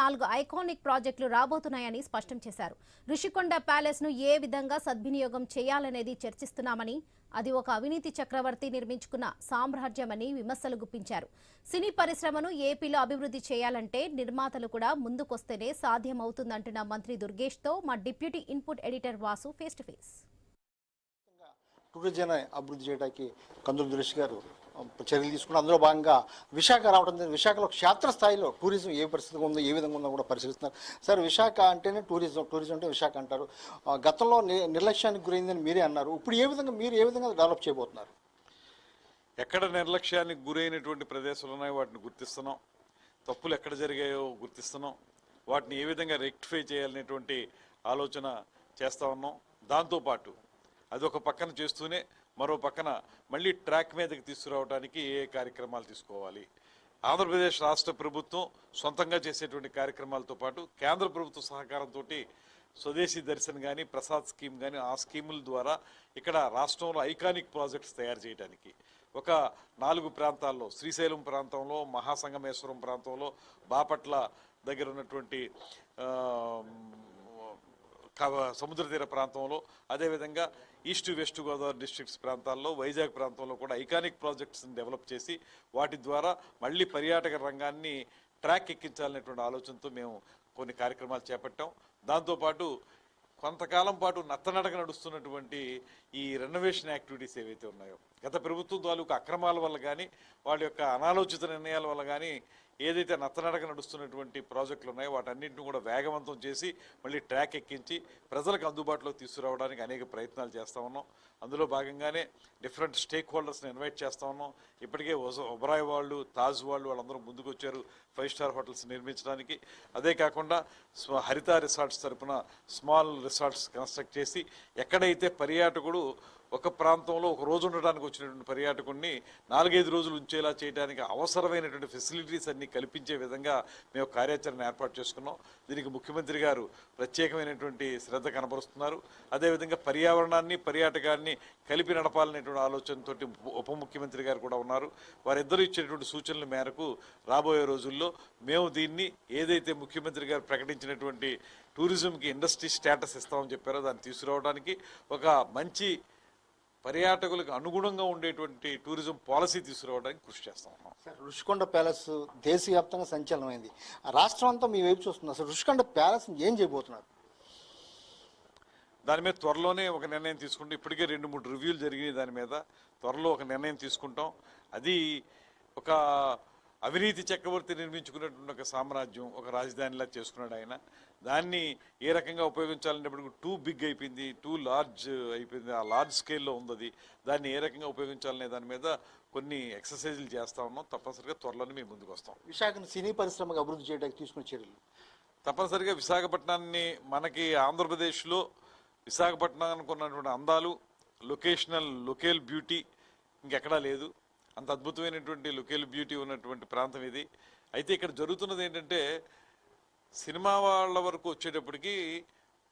నాలుగు ఐకానిక్ ప్రాజెక్టులు రాబోతున్నాయని స్పష్టం చేశారు. ఋషికొండ ప్యాలెస్ను ఏ విధంగా సద్వినియోగం చేయాలనేది చర్చిస్తున్నామని అది ఒక అవినీతి చక్రవర్తి నిర్మించుకున్న సామ్రాజ్యమని విమర్శలు గుప్పించారు. సినీ పరిశ్రమను ఏపీలో అభివృద్ధి చేయాలంటే నిర్మాతలు కూడా ముందుకొస్తేనే సాధ్యమవుతుందంటున్న మంత్రి దుర్గేష్తో మా deputy input editor Vasu face to face. Tourism అభివృద్ధి చేయడానికి కందులు దురేష్ గారు చర్యలు తీసుకుని అందులో భాగంగా విశాఖ రావడం జరిగింది. విశాఖలో క్షేత్రస్థాయిలో టూరిజం ఏ పరిస్థితిగా ఉందో ఏ విధంగా ఉందో కూడా పరిశీలిస్తున్నారు. సార్ విశాఖ అంటేనే టూరిజం టూరిజం అంటే విశాఖ అంటారు. ఆ, గతంలో నిర్లక్ష్యానికి గురైందని మీరే అన్నారు. ఇప్పుడు ఏ విధంగా మీరు ఏ విధంగా డెవలప్ చేయబోతున్నారు? ఎక్కడ నిర్లక్ష్యానికి గురైనటువంటి ప్రదేశాలు ఉన్నాయో వాటిని గుర్తిస్తున్నాం. తప్పులు ఎక్కడ జరిగాయో గుర్తిస్తున్నాం. వాటిని ఏ విధంగా రెక్టిఫై చేయాలనేటువంటి ఆలోచన చేస్తా ఉన్నాం. దాంతోపాటు అది ఒక పక్కన చేస్తూనే మరో పక్కన మళ్ళీ ట్రాక్ మీదకి తీసుకురావడానికి ఏ కార్యక్రమాలు తీసుకోవాలి? ఆంధ్రప్రదేశ్ రాష్ట్ర ప్రభుత్వం సొంతంగా చేసేటువంటి కార్యక్రమాలతో పాటు కేంద్ర ప్రభుత్వ సహకారంతో స్వదేశీ దర్శన్ కానీ ప్రసాద్ స్కీమ్ కానీ ఆ స్కీముల ద్వారా ఇక్కడ రాష్ట్రంలో ఐకానిక్ ప్రాజెక్ట్స్ తయారు చేయడానికి ఒక నాలుగు ప్రాంతాల్లో శ్రీశైలం ప్రాంతంలో మహాసంగమేశ్వరం ప్రాంతంలో బాపట్ల దగ్గర ఉన్నటువంటి సముద్ర తీర ప్రాంతంలో అదేవిధంగా ఈస్ట్ వెస్ట్ గోదావరి డిస్ట్రిక్ట్స్ ప్రాంతాల్లో వైజాగ్ ప్రాంతంలో కూడా ఐకానిక్ ప్రాజెక్ట్స్ని డెవలప్ చేసి వాటి ద్వారా మళ్ళీ పర్యాటక రంగాన్ని ట్రాక్ ఎక్కించాలనేటువంటి ఆలోచనతో మేము కొన్ని కార్యక్రమాలు చేపట్టాం. దాంతోపాటు కొంతకాలం పాటు నత్తనడక నడుస్తున్నటువంటి ఈ రెనోవేషన్ యాక్టివిటీస్ ఏవైతే ఉన్నాయో గత ప్రభుత్వం తాలూకు అక్రమాల వల్ల కానీ వాళ్ళ యొక్క అనాలోచిత నిర్ణయాల వల్ల కానీ ఏదైతే నత్తనడక నడుస్తున్నటువంటి ప్రాజెక్టులు ఉన్నాయో వాటన్నింటిని కూడా వేగవంతం చేసి మళ్ళీ ట్రాక్ ఎక్కించి ప్రజలకు అందుబాటులోకి తీసుకురావడానికి అనేక ప్రయత్నాలు చేస్తూ ఉన్నాం. అందులో భాగంగానే డిఫరెంట్ స్టేక్ హోల్డర్స్ని ఇన్వైట్ చేస్తూ ఉన్నాం. ఇప్పటికే ఒజ- ఒబరాయ్ వాళ్ళు తాజ్ వాళ్ళు వాళ్ళందరూ ముందుకు వచ్చారు ఫైవ్ స్టార్ హోటల్స్ నిర్మించడానికి. అదే కాకుండా హరిత రిసార్ట్స్ తరపున స్మాల్ రిసార్ట్స్ కన్స్ట్రక్ట్ చేసి ఎక్కడైతే పర్యాటకుడు ఒక ప్రాంతంలో ఒక రోజు ఉండడానికి వచ్చినటువంటి పర్యాటకుడిని నాలుగైదు రోజులు ఉంచేలా చేయడానికి అవసరమైనటువంటి ఫెసిలిటీస్ అన్ని కల్పించే విధంగా మేము కార్యాచరణ ఏర్పాటు చేసుకున్నాం. దీనికి ముఖ్యమంత్రి గారు ప్రత్యేకమైనటువంటి శ్రద్ధ కనబరుస్తున్నారు అదేవిధంగా పర్యావరణాన్ని పర్యాటకాన్ని కలిపి నడపాలనేటువంటి ఆలోచనతో ఉప ముఖ్యమంత్రి గారు కూడా ఉన్నారు. వారిద్దరూ ఇచ్చినటువంటి సూచనల మేరకు రాబోయే రోజుల్లో మేము దీన్ని ఏదైతే ముఖ్యమంత్రి గారు ప్రకటించినటువంటి టూరిజంకి ఇండస్ట్రీ స్టేటస్ ఇస్తామని చెప్పారో దాన్ని తీసుకురావడానికి ఒక మంచి పర్యాటకులకు అనుగుణంగా ఉండేటువంటి టూరిజం పాలసీ తీసుకురావడానికి కృషి చేస్తా ఉన్నాం. సార్ ఋషికొండ ప్యాలెస్ దేశవ్యాప్తంగా సంచలనమైంది. ఆ రాష్ట్రం అంతా మీ వైపు చూస్తుంది అసలు ఋషికొండ ప్యాలెస్ ఏం చేయబోతున్నారు? దాని మీద త్వరలోనే ఒక నిర్ణయం తీసుకుంటాం ఇప్పటికే రెండు మూడు రివ్యూలు జరిగినాయి దాని మీద. త్వరలో ఒక నిర్ణయం తీసుకుంటాం. అది ఒక అవినీతి చక్రవర్తి నిర్మించుకున్నటువంటి ఒక సామ్రాజ్యం ఒక రాజధానిలా చేసుకున్నాడు ఆయన. దాన్ని ఏ రకంగా ఉపయోగించాలనేప్పుడు టూ బిగ్ అయిపోయింది టూ లార్జ్ అయిపోయింది ఆ లార్జ్ స్కేల్లో ఉంది దాన్ని ఏ రకంగా ఉపయోగించాలనే దాని మీద కొన్ని ఎక్సర్సైజులు చేస్తా ఉన్నాం. తప్పనిసరిగా త్వరలోనే మేము ముందుకు వస్తాం. విశాఖను సినీ పరిశ్రమకు అభివృద్ధి చేయడానికి తీసుకున్న చర్యలు? తప్పనిసరిగా విశాఖపట్నాన్ని మనకి ఆంధ్రప్రదేశ్లో విశాఖపట్నానికి ఉన్నటువంటి అందాలు లొకేషనల్ లొకేల్ బ్యూటీ ఇంకెక్కడా లేదు. అంత అద్భుతమైనటువంటి లొకేల్ బ్యూటీ ఉన్నటువంటి ప్రాంతం ఇది. అయితే ఇక్కడ జరుగుతున్నది ఏంటంటే సినిమా వాళ్ళ వరకు వచ్చేటప్పటికి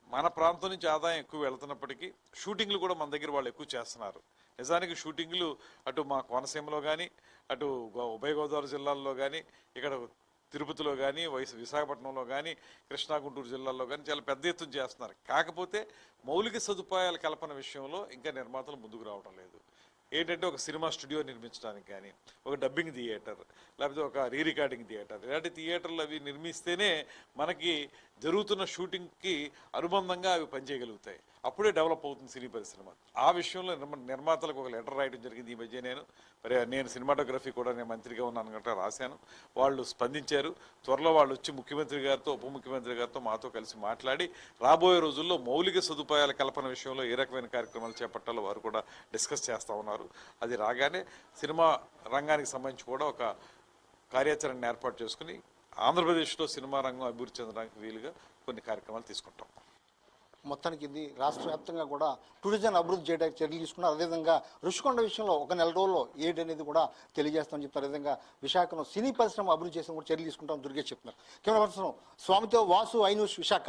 మన ప్రాంతం నుంచి ఆదాయం ఎక్కువ వెళ్తున్నప్పటికీ షూటింగ్లు కూడా మన దగ్గర వాళ్ళు ఎక్కువ చేస్తున్నారు. నిజానికి షూటింగ్లు అటు మా కోనసీమలో కానీ అటు గో- ఉభయ గోదావరి జిల్లాల్లో కానీ ఇక్కడ తిరుపతిలో కానీ వైస్ విశాఖపట్నంలో కానీ కృష్ణా గుంటూరు జిల్లాల్లో కానీ చాలా పెద్ద ఎత్తున చేస్తున్నారు. కాకపోతే మౌలిక సదుపాయాల కల్పన విషయంలో ఇంకా నిర్మాతలు ముందుకు రావడం లేదు. ఏంటంటే ఒక సినిమా స్టూడియో నిర్మించడానికి కానీ ఒక డబ్బింగ్ థియేటర్ లేకపోతే ఒక రీ రికార్డింగ్ థియేటర్ ఇలాంటి థియేటర్లు అవి నిర్మిస్తేనే మనకి జరుగుతున్న షూటింగ్కి అనుబంధంగా అవి పనిచేయగలుగుతాయి. అప్పుడే డెవలప్ అవుతుంది సినీ పరిశ్రమ. ఆ విషయంలో నిర్మ- నిర్మాతలకు ఒక లెటర్ రాయడం జరిగింది ఈ మధ్య నేను. మరి నేను సినిమాటోగ్రఫీ కూడా నేను మంత్రిగా ఉన్నాను కనుక రాశాను. వాళ్ళు స్పందించారు. త్వరలో వాళ్ళు వచ్చి ముఖ్యమంత్రి గారితో ఉప ముఖ్యమంత్రి గారితో మాతో కలిసి మాట్లాడి రాబోయే రోజుల్లో మౌలిక సదుపాయాల కల్పన విషయంలో ఏ రకమైన కార్యక్రమాలు చేపట్టాలో వారు కూడా డిస్కస్ చేస్తూ ఉన్నారు. అది రాగానే సినిమా రంగానికి సంబంధించి కూడా ఒక కార్యాచరణ ఏర్పాటు చేసుకుని ఆంధ్రప్రదేశ్లో సినిమా రంగం అభివృద్ధి చెందడానికి వీలుగా కొన్ని కార్యక్రమాలు తీసుకుంటాం. మొత్తానికి ఇది రాష్ట్ర వ్యాప్తంగా కూడా టూరిజం అభివృద్ధి చేయడానికి చర్యలు తీసుకున్నారు. అదేవిధంగా ఋషికొండ విషయంలో ఒక నెల రోజుల్లో ఏడు అనేది కూడా తెలియజేస్తామని చెప్తారు. అదేవిధంగా విశాఖను సినీ పరిశ్రమ అభివృద్ధి చేసిన కూడా చర్యలు తీసుకుంటాం దుర్గేష్ చెప్తున్నారు. కెమెరా పర్సన్ స్వామితో వాసు ఐ న్యూస్ విశాఖ.